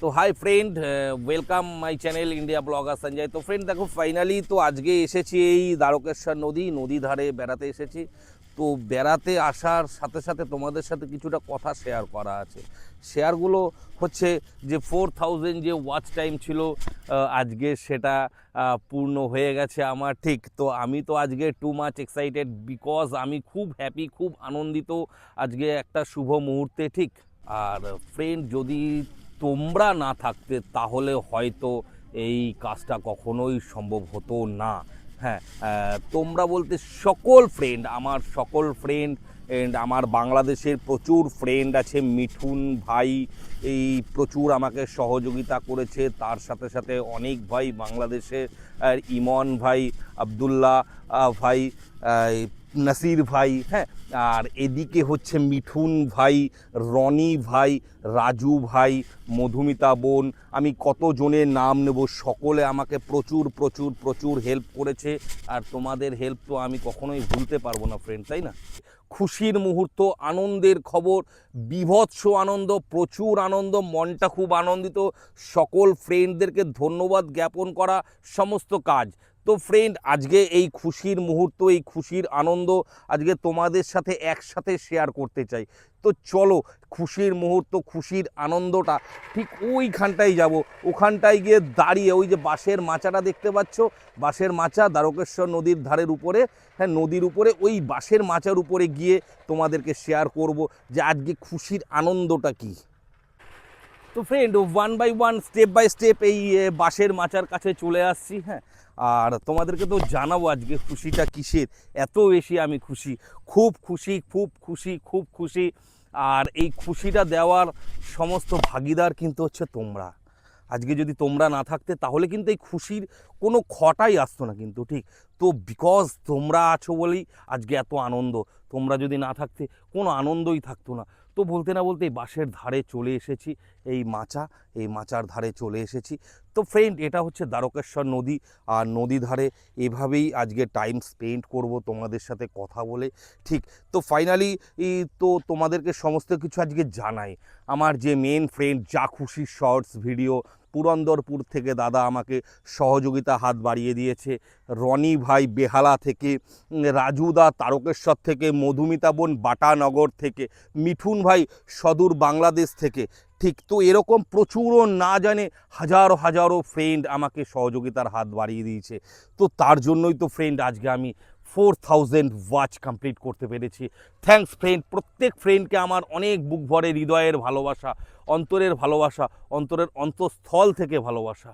তো hi friend welcome my channel India blogger Sanjay তো friend দেখো ফাইনালি তো আজকে এসেছি এই দ্বারকেশ্বর নদী নদী ধারে বেড়াতে এসেছি। তো বেড়াতে আসার সাথে সাথে তোমাদের সাথে কিছুটা কথা শেয়ার করা আছে। শেয়ারগুলো হচ্ছে যে ফোর থাউজেন্ড যে ওয়াচ টাইম ছিল আজকে সেটা পূর্ণ হয়ে গেছে আমার। ঠিক, তো আমি তো আজকে টু মাচ এক্সাইটেড বিকজ আমি খুব হ্যাপি খুব আনন্দিত আজকে একটা শুভ মুহূর্তে, ঠিক? আর ফ্রেন্ড যদি তোমরা না থাকতে তাহলে হয়তো এই কাজটা কখনোই সম্ভব হতো না। হ্যাঁ তোমরা বলতে সকল ফ্রেন্ড আমার সকল ফ্রেন্ড এন্ড আমার বাংলাদেশের প্রচুর ফ্রেন্ড আছে, মিঠুন ভাই, এই প্রচুর আমাকে সহযোগিতা করেছে, তার সাথে সাথে অনেক ভাই বাংলাদেশে, আর ইমন ভাই, আবদুল্লাহ ভাই নাসির ভাই হ্যাঁ? আর এদিকে হচ্ছে মিঠুন ভাই, রনি ভাই, রাজু ভাই, মধুমিতা বোন। আমি কতজনের নাম নেব? সকলে আমাকে প্রচুর প্রচুর প্রচুর হেল্প করেছে। আর তোমাদের হেল্প তো আমি কখনোই ভুলতে পারব না ফ্রেন্ড তাই না? খুশির মুহূর্ত, আনন্দের খবর, বিভৎস আনন্দ, প্রচুর আনন্দ, মনটা খুব আনন্দিত। সকল ফ্রেন্ডদেরকে ধন্যবাদ জ্ঞাপন করা, সমস্ত কাজ। তো ফ্রেন্ড আজকে এই খুশির মুহূর্ত, এই খুশির আনন্দ আজকে তোমাদের সাথে একসাথে শেয়ার করতে চাই। তো চলো, খুশির মুহূর্ত, খুশির আনন্দটা ঠিক ওইখানটাই যাব। ওখানটায় গিয়ে দাঁড়িয়ে, ওই যে বাঁশের মাচাটা দেখতে পাচ্ছ? বাঁশের মাচা দ্বারকেশ্বর নদীর ধারের উপরে। হ্যাঁ নদীর উপরে, ওই বাঁশের মাচার উপরে গিয়ে তোমাদেরকে শেয়ার করব যে আজকে খুশির আনন্দটা কী। তো friend one by one step by step এই এ, বাঁশের মাচার কাছে চলে আসছি হ্যাঁ। আর তোমাদেরকে তো জানাব আজকে খুশিটা কিসের এত বেশি আমি খুশি। খুব খুশি খুব খুশি খুব খুশি। আর এই খুশিটা দেওয়ার সমস্ত ভাগিদার কিন্তু হচ্ছে তোমরা। আজকে যদি তোমরা না থাকতে তাহলে কিন্তু এই খুশির কোনো খটাই আসতো না কিন্তু ঠিক? তো বিকজ তোমরা আছো বলেই আজকে এত আনন্দ। তোমরা যদি না থাকতে কোনো আনন্দই থাকতো না। তো বলতে না বলতে এই বাঁশের ধারে চলে এসেছি, এই মাচা, এই মাচার ধারে চলে এসেছি। তো ফ্রেন্ড এটা হচ্ছে দ্বারকেশ্বর নদী, আর নদী ধারে এভাবেই আজকে টাইম স্পেন্ড করব তোমাদের সাথে কথা বলে। ঠিক, তো ফাইনালি তো তোমাদেরকে সমস্ত কিছু আজকে জানাই। আমার যে মেন ফ্রেন্ড যা খুশি শর্টস ভিডিও পুরন্দরপুর থেকে দাদা আমাকে সহযোগিতা হাত বাড়িয়ে দিয়েছে। রনি ভাই বেহালা থেকে রাজুদা তারকেশ্বর থেকে, মধুমিতা বোন বাটানগর থেকে, মিঠুন ভাই সদূর বাংলাদেশ থেকে। ঠিক তো এরকম প্রচুরও না জানে হাজারো হাজারো ফ্রেন্ড আমাকে সহযোগিতার হাত বাড়িয়ে দিয়েছে। তো তার জন্যই তো ফ্রেন্ড আজকে আমি ফোর থাউজেন্ড ওয়াচ কমপ্লিট করতে পেরেছি। থ্যাঙ্কস ফ্রেন্ড প্রত্যেক ফ্রেন্ডকে আমার অনেক বুক ভরে হৃদয়ের ভালোবাসা, অন্তরের ভালোবাসা, অন্তরের অন্তঃস্থল থেকে ভালোবাসা।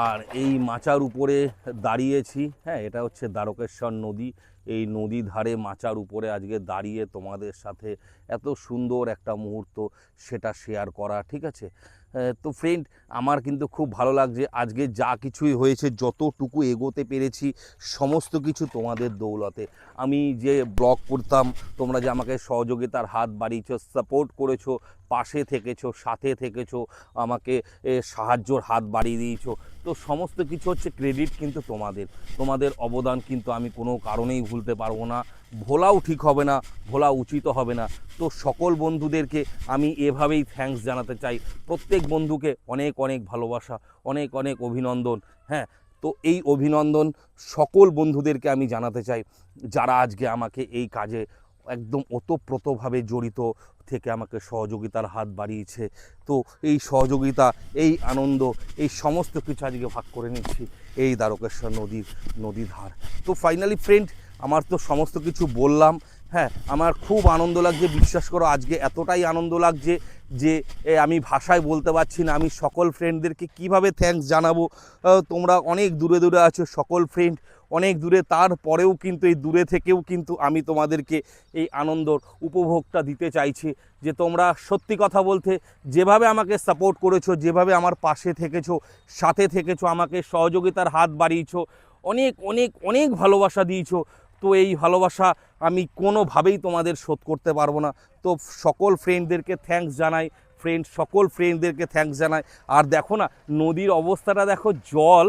আর এই মাচার উপরে দাঁড়িয়েছি হ্যাঁ এটা হচ্ছে দ্বারকেশ্বর নদী। এই নদী ধারে মাচার উপরে আজকে দাঁড়িয়ে তোমাদের সাথে এত সুন্দর একটা মুহূর্ত সেটা শেয়ার করা, ঠিক আছে? তো ফ্রেন্ড আমার কিন্তু খুব ভালো লাগছে। আজকে যা কিছুই হয়েছে, যতটুকু এগোতে পেরেছি, সমস্ত কিছু তোমাদের দৌলতে। আমি যে ব্লগ করতাম, তোমরা যে আমাকে সহযোগিতার হাত বাড়িয়েছো সাপোর্ট করেছ, পাশে থেকেছো, সাথে থেকেছো, আমাকে সাহায্যর হাত বাড়িয়ে দিয়েছ, তো সমস্ত কিছু হচ্ছে ক্রেডিট কিন্তু তোমাদের। তোমাদের অবদান কিন্তু আমি কোনো কারণেই ভুলতে পারব না। ভোলাও ঠিক হবে না, ভোলা উচিত হবে না। তো সকল বন্ধুদেরকে আমি এভাবেই থ্যাঙ্কস জানাতে চাই। প্রত্যেক বন্ধুকে অনেক অনেক ভালোবাসা, অনেক অনেক অভিনন্দন হ্যাঁ? তো এই অভিনন্দন সকল বন্ধুদেরকে আমি জানাতে চাই, যারা আজকে আমাকে এই কাজে একদম ওতপ্রোতভাবে জড়িত থেকে আমাকে সহযোগিতার হাত বাড়িয়েছে। তো এই সহযোগিতা, এই আনন্দ, এই সমস্ত কিছু আজকে ভাগ করে নিচ্ছি এই দ্বারকেশ্বর নদীর নদী ধার। তো ফাইনালি ফ্রেন্ড আমার তো সমস্ত কিছু বললাম হ্যাঁ আমার খুব আনন্দ লাগছে, বিশ্বাস করো, আজকে এতটাই আনন্দ লাগছে যে আমি ভাষায় বলতে পারছি না, আমি সকল ফ্রেন্ডদেরকে কীভাবে থ্যাঙ্কস জানাব তোমরা অনেক দূরে দূরে আছো, সকল ফ্রেন্ড অনেক দূরে, তারপরেও কিন্তু, এই দূরে থেকেও কিন্তু আমি তোমাদেরকে এই আনন্দর উপভোগটা দিতে চাইছি, যে তোমরা সত্যি কথা বলতে যেভাবে আমাকে সাপোর্ট করেছ, যেভাবে আমার পাশে থেকেছো, সাথে থেকেছো, আমাকে সহযোগিতার হাত বাড়িয়েছো, অনেক অনেক অনেক ভালোবাসা দিয়েছ তো এই ভালোবাসা আমি কোনোভাবেই তোমাদের শোধ করতে পারব না। তো সকল ফ্রেন্ডদেরকে থ্যাঙ্কস জানাই। ফ্রেন্ড সকল ফ্রেন্ডদেরকে থ্যাঙ্কস জানাই। আর দেখো না, নদীর অবস্থাটা দেখো, জল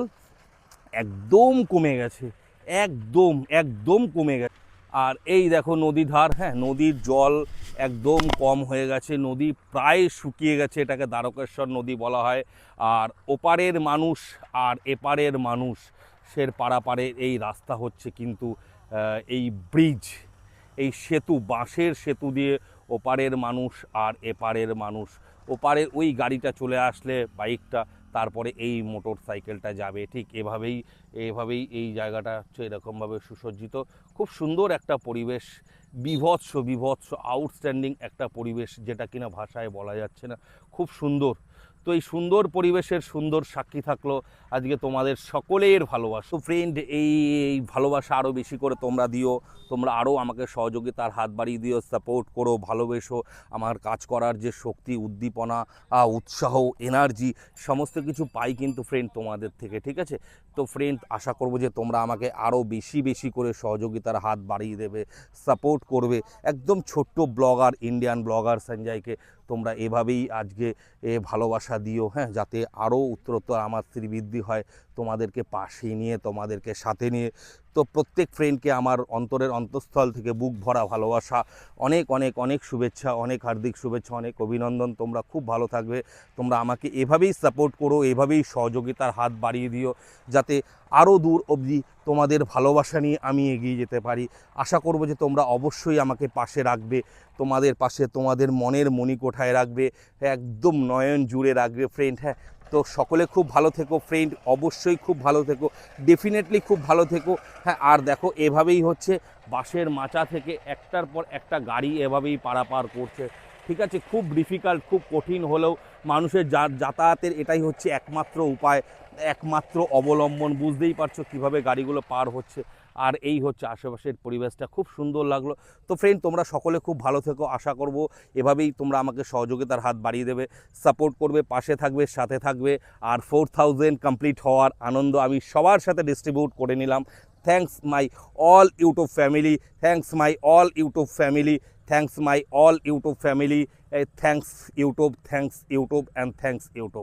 একদম কমে গেছে। একদম একদম কমে গেছে। আর এই দেখো নদী ধার হ্যাঁ নদীর জল একদম কম হয়ে গেছে। নদী প্রায় শুকিয়ে গেছে, এটাকে দ্বারকেশ্বর নদী বলা হয়। আর ওপারের মানুষ আর এপারের মানুষ সের পারাপারের এই রাস্তা হচ্ছে কিন্তু এই ব্রিজ, এই সেতু, বাঁশের সেতু দিয়ে ওপারের মানুষ আর এপারের মানুষ। ওপারের ওই গাড়িটা চলে আসলে বাইকটা, তারপরে এই মোটর সাইকেলটা যাবে। ঠিক এভাবেই এভাবেই এই জায়গাটা হচ্ছে এরকমভাবে সুসজ্জিত। খুব সুন্দর একটা পরিবেশ, বিভৎস বিভৎস আউটস্ট্যান্ডিং একটা পরিবেশ যেটা কিনা ভাষায় বলা যাচ্ছে না। খুব সুন্দর। তো এই সুন্দর পরিবেশের সুন্দর সাক্ষী থাকল। আজকে তোমাদের সকলের ভালোবাসা। ফ্রেন্ড এই এই ভালোবাসা আরও বেশি করে তোমরা দিও। তোমরা আরও আমাকে সহযোগিতার হাত বাড়িয়ে দিও সাপোর্ট করো, ভালোবেসো। আমার কাজ করার যে শক্তি, উদ্দীপনা উৎসাহ এনার্জি সমস্ত কিছু পাই কিন্তু ফ্রেন্ড তোমাদের থেকে, ঠিক আছে? তো ফ্রেন্ড আশা করব যে তোমরা আমাকে আরও বেশি বেশি করে সহযোগিতার হাত বাড়িয়ে দেবে সাপোর্ট করবে। একদম ছোট্ট ব্লগার ইন্ডিয়ান ব্লগার সঞ্জয়কে তোমরা এভাবেই আজকে এ ভালোবাসা দিও হ্যাঁ যাতে আরও উত্তরোত্তর আমার স্ত্রী বৃদ্ধি হয়। তোমাদেরকে পাশে নিয়ে, তোমাদেরকে সাথে নিয়ে। তো প্রত্যেক ফ্রেন্ডকে আমার অন্তরের অন্তঃস্থল থেকে বুক ভরা ভালোবাসা। অনেক অনেক অনেক শুভেচ্ছা, অনেক হার্দিক শুভেচ্ছা, অনেক অভিনন্দন। তোমরা খুব ভালো থাকবে। তোমরা আমাকে এভাবেই সাপোর্ট করো, এভাবেই সহযোগিতার হাত বাড়িয়ে দিও, যাতে আরও দূর অবধি তোমাদের ভালোবাসা নিয়ে আমি এগিয়ে যেতে পারি। আশা করব যে তোমরা অবশ্যই আমাকে পাশে রাখবে, তোমাদের পাশে তোমাদের মনের মণিকোঠায় রাখবে, একদম নয়ন জুড়ে রাখবে। ফ্রেন্ড হ্যাঁ তো সকলে খুব ভালো থেকো ফ্রেন্ড অবশ্যই খুব ভালো থেকো ডেফিনেটলি খুব ভালো থেকো। হ্যাঁ আর দেখো, এভাবেই হচ্ছে বাসের মাচা থেকে একটার পর একটা গাড়ি এভাবেই পারাপার করছে। ঠিক আছে, খুব ডিফিকাল্ট খুব কঠিন হলেও মানুষের যাতায়াতের এটাই হচ্ছে একমাত্র উপায়। একমাত্র অবলম্বন, বুঝতেই পারছ কীভাবে গাড়িগুলো পার হচ্ছে। আর এই হচ্ছে আশেপাশের পরিবেশটা, খুব সুন্দর লাগল। তো ফ্রেন্ড তোমরা সকলে খুব ভালো থেকো, আশা করব এভাবেই তোমরা আমাকে সহযোগিতার হাত বাড়িয়ে দেবে সাপোর্ট করবে, পাশে থাকবে, সাথে থাকবে। আর ফোর থাউজেন্ড কমপ্লিট হওয়ার আনন্দ আমি সবার সাথে ডিস্ট্রিবিউট করে নিলাম। Thanks my all YouTube family thanks my all YouTube family thanks my all YouTube family thanks YouTube thanks YouTube and thanks YouTube